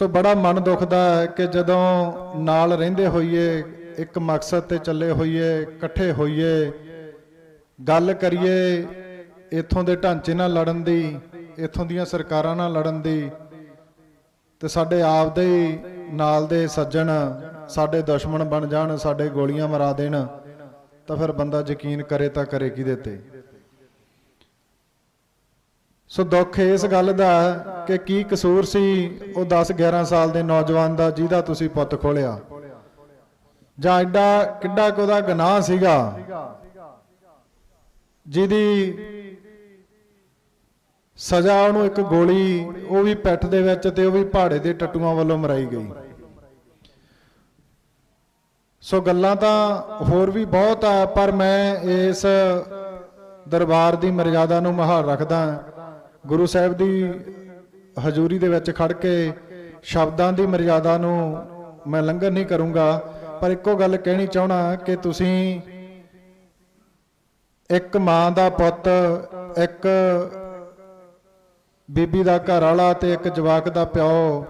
ਸੋ ਬੜਾ ਮਨ ਦੁਖਦਾ ਹੈ ਕਿ ਜਦੋਂ ਨਾਲ ਰਹਿੰਦੇ ਹੋਈਏ, ਇੱਕ ਮਕਸਦ ਤੇ ਚੱਲੇ ਹੋਈਏ, ਇਕੱਠੇ ਹੋਈਏ, ਗੱਲ ਕਰੀਏ, ਇਥੋਂ ਦੇ ਢਾਂਚੇ ਨਾਲ ਲੜਨ ਦੀ, ਇਥੋਂ ਦੀਆਂ ਸਰਕਾਰਾਂ ਨਾਲ ਲੜਨ ਦੀ, ਤੇ ਸਾਡੇ ਆਪ ਦੇ ਹੀ ਨਾਲ ਦੇ ਸੱਜਣ, ਸਾਡੇ ਦੁਸ਼ਮਣ ਬਣ ਜਾਣ, ਸਾਡੇ ਗੋਲੀਆਂ ਮਰਾ ਦੇਣ, ਤਾਂ ਫਿਰ ਬੰਦਾ ਯਕੀਨ ਕਰੇ ਤਾਂ ਕਰੇ ਕਿਹਦੇ ਤੇ ਸੋ ਦੁੱਖ ਇਸ ਗੱਲ ਦਾ ਹੈ ਕਿ ਕੀ ਕਸੂਰ ਸੀ ਉਹ 10 11 ਸਾਲ ਦੇ ਨੌਜਵਾਨ ਦਾ ਜਿਹਦਾ ਤੁਸੀਂ ਪੁੱਤ ਖੋਲਿਆ। ਜਾਂ ਐਡਾ ਕਿੱਡਾ ਕੁ ਉਹਦਾ ਗੁਨਾਹ ਸੀਗਾ, ਜਿਹਦੀ ਸਜ਼ਾ ਉਹਨੂੰ ਇੱਕ ਗੋਲੀ ਉਹ ਵੀ ਪਿੱਠ ਦੇ ਵਿੱਚ ਤੇ ਉਹ ਵੀ ਪਹਾੜੇ ਦੇ ਟੱਟੂਆਂ ਵੱਲੋਂ ਮਰਾਈ ਗਈ। ਸੋ ਗੱਲਾਂ ਤਾਂ ਹੋਰ ਵੀ ਬਹੁਤ ਆ, ਪਰ ਮੈਂ ਇਸ ਦਰਬਾਰ ਦੀ ਮਰਜ਼ਾਦਾ ਨੂੰ ਮਹਾਰ ਰੱਖਦਾ ਗੁਰੂ ਸਾਹਿਬ ਦੀ ਹਜ਼ੂਰੀ ਦੇ ਵਿੱਚ ਖੜ ਕੇ ਸ਼ਬਦਾਂ ਦੀ ਮਰਿਆਦਾ ਨੂੰ ਮੈਂ ਲੰਘਣ ਨਹੀਂ ਕਰੂੰਗਾ, ਪਰ ਇੱਕੋ ਗੱਲ ਕਹਿਣੀ ਚਾਹਣਾ ਕਿ ਤੁਸੀਂ ਇੱਕ ਮਾਂ ਦਾ ਪੁੱਤ, ਇੱਕ ਬੀਬੀ ਦਾ ਘਰ ਵਾਲਾ ਤੇ ਇੱਕ ਜਵਾਕ ਦਾ ਪਿਓ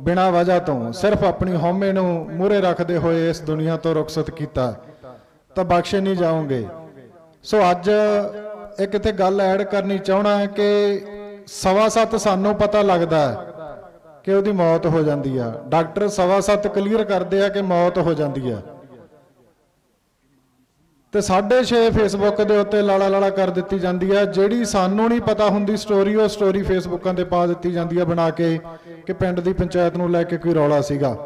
ਬਿਨਾਂ ਵਜ੍ਹਾ ਤੋਂ ਸਿਰਫ ਆਪਣੀ ਹਉਮੈ ਨੂੰ ਮੂਹਰੇ ਰੱਖਦੇ ਹੋਏ ਇਸ ਦੁਨੀਆ ਤੋਂ ਰੁਖਸਤ ਕੀਤਾ, ਤਾਂ ਬਖਸ਼ੇ ਨਹੀਂ ਜਾਓਗੇ। ਸੋ ਅੱਜ ਇੱਕ ਇੱਥੇ ਗੱਲ ਐਡ ਕਰਨੀ ਚਾਹਣਾ ਹੈ ਕਿ ਸਵਾ ਸੱਤ ਸਾਨੂੰ ਪਤਾ ਲੱਗਦਾ ਹੈ ਕਿ ਉਹਦੀ ਮੌਤ ਹੋ ਜਾਂਦੀ ਆ। ਡਾਕਟਰ ਸਵਾ ਸੱਤ ਕਲੀਅਰ ਕਰਦੇ ਆ ਕਿ ਮੌਤ ਹੋ ਜਾਂਦੀ ਆ। ਤੇ 6.5 ਫੇਸਬੁੱਕ ਦੇ ਉੱਤੇ ਲਾਲਾ ਲਾਲਾ ਕਰ ਦਿੱਤੀ ਜਾਂਦੀ ਹੈ ਜਿਹੜੀ ਸਾਨੂੰ ਨਹੀਂ ਪਤਾ ਹੁੰਦੀ ਸਟੋਰੀ ਉਹ ਸਟੋਰੀ ਫੇਸਬੁੱਕਾਂ ਤੇ ਪਾ ਦਿੱਤੀ ਜਾਂਦੀ ਹੈ ਬਣਾ ਕੇ ਕਿ ਪਿੰਡ ਦੀ ਪੰਚਾਇਤ ਨੂੰ ਲੈ ਕੇ ਕੋਈ ਰੌਲਾ ਸੀਗਾ।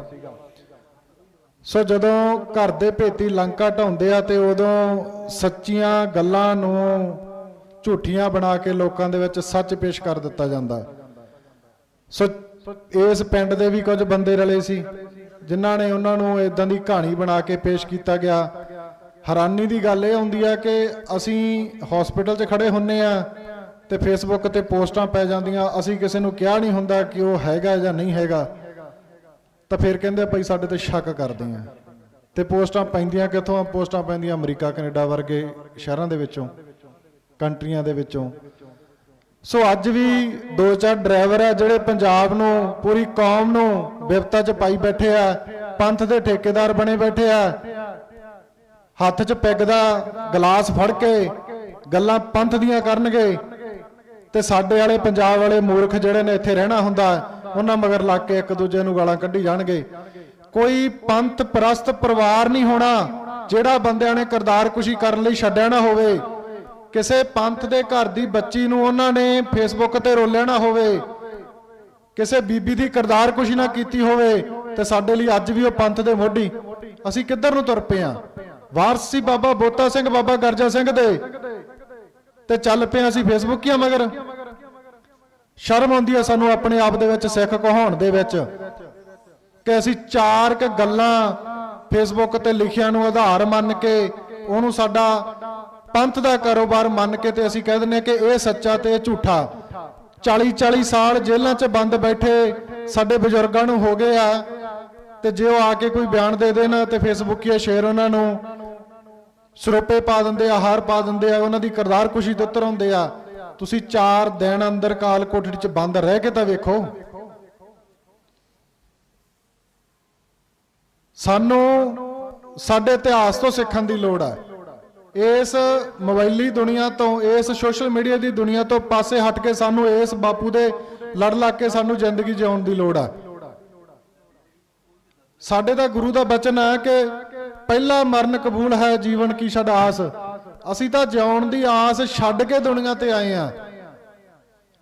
ਸੋ ਜਦੋਂ ਘਰ ਦੇ ਭੇਤੀ ਲੰਕਾ ਢਾਉਂਦੇ ਆ ਤੇ ਉਦੋਂ ਸੱਚੀਆਂ ਗੱਲਾਂ ਨੂੰ ਝੂਠੀਆਂ ਬਣਾ ਕੇ ਲੋਕਾਂ ਦੇ ਵਿੱਚ ਸੱਚ ਪੇਸ਼ ਕਰ ਦਿੱਤਾ ਜਾਂਦਾ ਸੋ ਇਸ ਪਿੰਡ ਦੇ ਵੀ ਕੁਝ ਬੰਦੇ ਰਲੇ ਸੀ, ਜਿਨ੍ਹਾਂ ਨੇ ਉਹਨਾਂ ਨੂੰ ਇਦਾਂ ਦੀ ਕਹਾਣੀ ਬਣਾ ਕੇ ਪੇਸ਼ ਕੀਤਾ ਗਿਆ। ਹੈਰਾਨੀ ਦੀ ਗੱਲ ਇਹ ਹੁੰਦੀ ਹੈ ਕਿ ਅਸੀਂ ਹਸਪੀਟਲ 'ਚ ਖੜੇ ਹੁੰਨੇ ਆ ਤੇ ਫੇਸਬੁੱਕ ਤੇ ਪੋਸਟਾਂ ਪੈ ਜਾਂਦੀਆਂ, ਅਸੀਂ ਕਿਸੇ ਨੂੰ ਕਿਹਾ ਨਹੀਂ ਹੁੰਦਾ ਕਿ ਉਹ ਹੈਗਾ ਜਾਂ ਨਹੀਂ ਹੈਗਾ। ਤਾਂ ਫਿਰ ਕਹਿੰਦੇ ਭਾਈ ਸਾਡੇ ਤੇ ਸ਼ੱਕ ਕਰਦੇ ਆ। ਤੇ ਪੋਸਟਾਂ ਪੈਂਦੀਆਂ ਕਿੱਥੋਂ ਪੋਸਟਾਂ ਪੈਂਦੀਆਂ ਅਮਰੀਕਾ, ਕੈਨੇਡਾ ਵਰਗੇ ਸ਼ਹਿਰਾਂ ਦੇ ਵਿੱਚੋਂ। ਕੰਟਰੀਆਂ ਦੇ ਵਿੱਚੋਂ। ਸੋ ਅੱਜ ਵੀ ਦੋ ਚਾਰ ਡਰਾਈਵਰ ਆ ਜਿਹੜੇ ਪੰਜਾਬ ਨੂੰ, ਪੂਰੀ ਕੌਮ ਨੂੰ ਵਿਪਤਾ 'ਚ ਪਾਈ ਬੈਠੇ ਆ, ਪੰਥ ਦੇ ਠੇਕੇਦਾਰ ਬਣੇ ਬੈਠੇ ਆ। ਹੱਥ 'ਚ ਪੈਗ ਦਾ ਗਲਾਸ ਫੜ ਕੇ ਗੱਲਾਂ ਪੰਥ ਦੀਆਂ ਕਰਨਗੇ। ਤੇ ਸਾਡੇ ਵਾਲੇ ਪੰਜਾਬ ਵਾਲੇ ਮੂਰਖ ਜਿਹੜੇ ਨੇ ਇੱਥੇ ਰਹਿਣਾ ਹੁੰਦਾ, ਉਹਨਾਂ ਮਗਰ ਲੱਗ ਕੇ ਇੱਕ ਦੂਜੇ ਨੂੰ ਗਾਲਾਂ ਕੱਢੀ ਜਾਣਗੇ। ਕੋਈ ਪੰਥ ਪ੍ਰਸਤ ਪਰਿਵਾਰ ਨਹੀਂ ਹੋਣਾ, ਜਿਹੜਾ ਬੰਦਿਆਂ ਨੇ ਕਰਦਾਰ ਕੁਸ਼ੀ ਕਰਨ ਲਈ ਛੱਡਿਆ ਨਾ ਹੋਵੇ। ਕਿਸੇ ਪੰਥ ਦੇ ਘਰ ਦੀ ਬੱਚੀ ਨੂੰ ਉਹਨਾਂ ਨੇ ਫੇਸਬੁੱਕ ਤੇ ਰੋਲਿਆ ਨਾ ਹੋਵੇ, ਕਿਸੇ ਬੀਬੀ ਦੀ ਕਰਦਾਰ ਕੁਸ਼ੀ ਨਾ ਕੀਤੀ ਹੋਵੇ, ਤੇ ਸਾਡੇ ਲਈ ਅੱਜ ਵੀ ਉਹ ਪੰਥ ਦੇ ਮੋਢੀ। ਅਸੀਂ ਕਿੱਧਰ ਨੂੰ ਤੁਰ ਪਏ ਆ? ਸੀ ਬਾਬਾ ਬੋਤਾ ਸਿੰਘ, ਬਾਬਾ ਗਰਜਾ ਸਿੰਘ ਦੇ। ਤੇ ਚੱਲ ਪਏ ਅਸੀਂ ਫੇਸਬੁੱਕ ਫੇਸਬੁੱਕੀਆਂ ਮਗਰ। ਸ਼ਰਮ ਆਉਂਦੀ ਆ ਸਾਨੂੰ ਆਪਣੇ ਆਪ ਦੇ ਵਿੱਚ, ਸਿੱਖ ਕਹਾਉਣ ਦੇ ਵਿੱਚ, ਕਿ ਅਸੀਂ ਚਾਰ ਕ ਗੱਲਾਂ ਫੇਸਬੁੱਕ ਤੇ ਲਿਖਿਆ ਨੂੰ ਆਧਾਰ ਮੰਨ ਕੇ ਉਹਨੂੰ ਸਾਡਾ ਪੰਥ ਦਾ ਕਾਰੋਬਾਰ ਮੰਨ ਕੇ ਤੇ ਅਸੀਂ ਕਹਿ ਦਿੰਨੇ ਕਿ ਇਹ ਸੱਚਾ ਤੇ ਇਹ ਝੂਠਾ। 40 40 ਸਾਲ ਜੇਲ੍ਹਾਂ 'ਚ ਬੰਦ ਬੈਠੇ ਸਾਡੇ ਬਜ਼ੁਰਗਾਂ ਨੂੰ ਹੋ ਗਏ ਆ ਤੇ ਜੇ ਉਹ ਆ ਕੇ ਕੋਈ ਬਿਆਨ ਦੇ ਦੇਣ ਤੇ ਫੇਸਬੁੱਕੀਆ ਸ਼ੇਅਰ ਉਹਨਾਂ ਨੂੰ, ਸਰੋਪੇ ਪਾ ਦਿੰਦੇ ਆ, ਹਾਰ ਪਾ ਦਿੰਦੇ ਆ, ਉਹਨਾਂ ਦੀ ਕਰਦਾਰ ਕੁਸ਼ੀ ਤੇ ਉਤਰ ਹੁੰਦੇ ਆ। ਤੁਸੀਂ 4 ਦਿਨ ਅੰਦਰ ਕਾਲ ਕੋਠੜੀ 'ਚ ਬੰਦ ਰਹਿ ਕੇ ਤਾਂ ਵੇਖੋ। ਸਾਨੂੰ ਸਾਡੇ ਇਤਿਹਾਸ ਤੋਂ ਸਿੱਖਣ ਦੀ ਲੋੜ ਹੈ ਇਸ ਮੋਬਾਈਲੀ ਦੁਨੀਆ ਤੋਂ, ਇਸ ਸੋਸ਼ਲ ਮੀਡੀਆ ਦੀ ਦੁਨੀਆ ਤੋਂ ਪਾਸੇ ਹਟ ਕੇ ਸਾਨੂੰ ਇਸ ਬਾਪੂ ਦੇ ਲੜ ਲੱਗ ਕੇ ਸਾਨੂੰ ਜ਼ਿੰਦਗੀ ਜਿਉਣ ਦੀ ਲੋੜ ਹੈ ਸਾਡੇ ਦਾ ਗੁਰੂ ਦਾ ਬਚਨ ਹੈ ਕਿ ਪਹਿਲਾ ਮਰਨ ਕਬੂਲ ਹੈ ਜੀਵਨ ਕੀ ਛੱਡ ਆਸ। ਅਸੀਂ ਤਾਂ ਜਿਉਣ ਦੀ ਆਸ ਛੱਡ ਕੇ ਦੁਨੀਆ ਤੇ ਆਏ ਆ।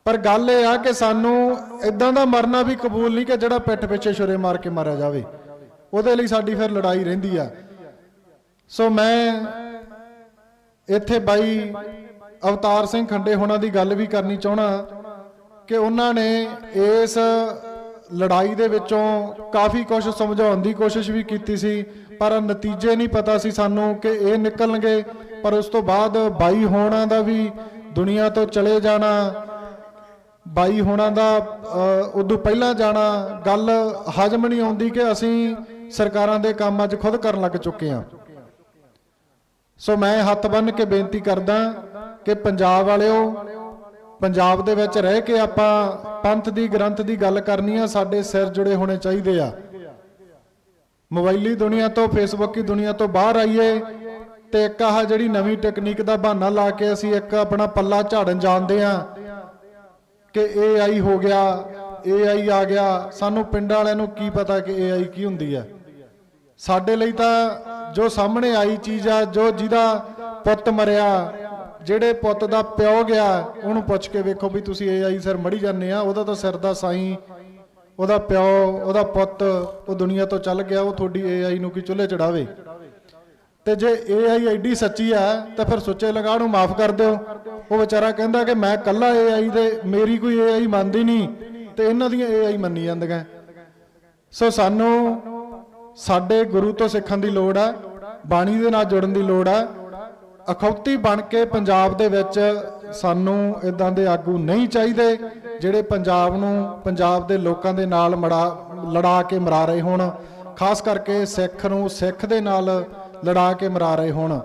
ਪਰ ਗੱਲ ਇਹ ਆ ਕਿ ਸਾਨੂੰ ਇਦਾਂ ਦਾ ਮਰਨਾ ਵੀ ਕਬੂਲ ਨਹੀਂ ਕਿ ਜਿਹੜਾ ਪਿੱਠ ਪਿੱਛੇ ਛੁਰੇ ਮਾਰ ਕੇ ਮਾਰਿਆ ਜਾਵੇ। ਉਹਦੇ ਲਈ ਸਾਡੀ ਫਿਰ ਲੜਾਈ ਰਹਿੰਦੀ ਆ। ਸੋ ਮੈਂ ਇੱਥੇ ਬਾਈ ਅਵਤਾਰ ਸਿੰਘ ਖੰਡੇ ਹੋਣਾ ਦੀ ਗੱਲ ਵੀ ਕਰਨੀ ਚਾਹਣਾ ਕਿ ਉਹਨਾਂ ਨੇ ਇਸ ਲੜਾਈ ਦੇ ਵਿੱਚੋਂ ਕਾਫੀ ਕੁਝ ਸਮਝਾਉਣ ਦੀ ਕੋਸ਼ਿਸ਼ ਵੀ ਕੀਤੀ ਸੀ, ਪਰ ਨਤੀਜੇ ਨਹੀਂ ਪਤਾ ਸੀ ਸਾਨੂੰ ਕਿ ਇਹ ਨਿਕਲਣਗੇ, ਪਰ ਉਸ ਤੋਂ ਬਾਅਦ ਬਾਈ ਹੋਣਾ ਦਾ ਵੀ ਦੁਨੀਆ ਤੋਂ ਚਲੇ ਜਾਣਾ, ਬਾਈ ਹੋਣਾ ਦਾ ਉਦੋਂ ਪਹਿਲਾਂ ਜਾਣਾ, ਗੱਲ ਹਜਮ ਨਹੀਂ ਆਉਂਦੀ ਕਿ ਅਸੀਂ ਸਰਕਾਰਾਂ ਦੇ ਕੰਮ ਅੱਜ ਖੁਦ ਕਰਨ ਲੱਗ ਚੁੱਕੇ ਹਾਂ। ਸੋ ਮੈਂ ਹੱਥ ਬੰਨ ਕੇ ਬੇਨਤੀ ਕਰਦਾ ਕਿ ਪੰਜਾਬ ਵਾਲਿਓ, ਪੰਜਾਬ ਦੇ ਵਿੱਚ ਰਹਿ ਕੇ ਆਪਾਂ ਪੰਥ ਦੀ, ਗ੍ਰੰਥ ਦੀ ਗੱਲ ਕਰਨੀ ਆ, ਸਾਡੇ ਸਿਰ ਜੁੜੇ ਹੋਣੇ ਚਾਹੀਦੇ ਆ। ਮੋਬਾਈਲੀ ਦੁਨੀਆ ਤੋਂ, ਫੇਸਬੁੱਕ ਦੀ ਦੁਨੀਆ ਤੋਂ ਬਾਹਰ ਆਈਏ ਤੇ ਇੱਕ ਆਹ ਜਿਹੜੀ ਨਵੀਂ ਟੈਕਨੀਕ ਦਾ ਬਹਾਨਾ ਲਾ ਕੇ ਅਸੀਂ ਇੱਕ ਆਪਣਾ ਪੱਲਾ ਝਾੜਨ ਜਾਂਦੇ ਆ ਕਿ AI ਹੋ ਗਿਆ AI ਆ ਗਿਆ। ਸਾਨੂੰ ਪਿੰਡ ਵਾਲਿਆਂ ਨੂੰ ਕੀ ਪਤਾ ਕਿ AI ਕੀ ਹੁੰਦੀ ਹੈ ਸਾਡੇ ਲਈ ਤਾਂ ਜੋ ਸਾਹਮਣੇ ਆਈ ਚੀਜ਼ ਆ, ਜੋ ਜਿਹਦਾ ਪੁੱਤ ਮਰਿਆ, ਜਿਹੜੇ ਪੁੱਤ ਦਾ ਪਿਓ ਗਿਆ, ਉਹਨੂੰ ਪੁੱਛ ਕੇ ਵੇਖੋ ਵੀ ਤੁਸੀਂ AI ਸਿਰ ਮੜੀ ਜਾਂਦੇ ਆ, ਉਹਦਾ ਤਾਂ ਸਿਰ ਦਾ ਸਾਈਂ, ਉਹਦਾ ਪਿਓ, ਉਹਦਾ ਪੁੱਤ, ਉਹ ਦੁਨੀਆ ਤੋਂ ਚੱਲ ਗਿਆ, ਉਹ ਤੁਹਾਡੀ AI ਨੂੰ ਕੀ ਚੁੱਲ੍ਹੇ ਚੜਾਵੇ? ਤੇ ਜੇ AI ਐਡੀ ਸੱਚੀ ਆ, ਤਾਂ ਫਿਰ ਸੁੱਚੇ ਲਗਾਹ ਨੂੰ ਮਾਫ ਕਰ ਦਿਓ। ਉਹ ਵਿਚਾਰਾ ਕਹਿੰਦਾ ਕਿ ਮੈਂ ਕੱਲਾ AI ਦੇ, ਮੇਰੀ ਕੋਈ AI ਮੰਨਦੀ ਨਹੀਂ, ਤੇ ਇਹਨਾਂ ਦੀਆਂ AI ਮੰਨੀ ਜਾਂਦੀਆਂ। ਸੋ ਸਾਨੂੰ ਸਾਡੇ ਗੁਰੂ ਤੋਂ ਸਿੱਖਣ ਦੀ ਲੋੜ ਹੈ, ਬਾਣੀ ਦੇ ਨਾਲ ਜੁੜਨ ਦੀ ਲੋੜ ਹੈ। ਅਖੌਤੀ ਬਣ ਕੇ ਪੰਜਾਬ ਦੇ ਵਿੱਚ ਸਾਨੂੰ ਇਦਾਂ ਦੇ ਆਗੂ ਨਹੀਂ ਚਾਹੀਦੇ, ਜਿਹੜੇ ਪੰਜਾਬ ਨੂੰ, ਪੰਜਾਬ ਦੇ ਲੋਕਾਂ ਦੇ ਨਾਲ ਮੜਾ, ਲੜਾ ਕੇ ਮਰਾ ਰਹੇ ਹੋਣ। ਖਾਸ ਕਰਕੇ ਸਿੱਖ ਨੂੰ ਸਿੱਖ ਦੇ ਨਾਲ ਲੜਾ ਕੇ ਮਰਾ ਰਹੇ ਹੋਣ।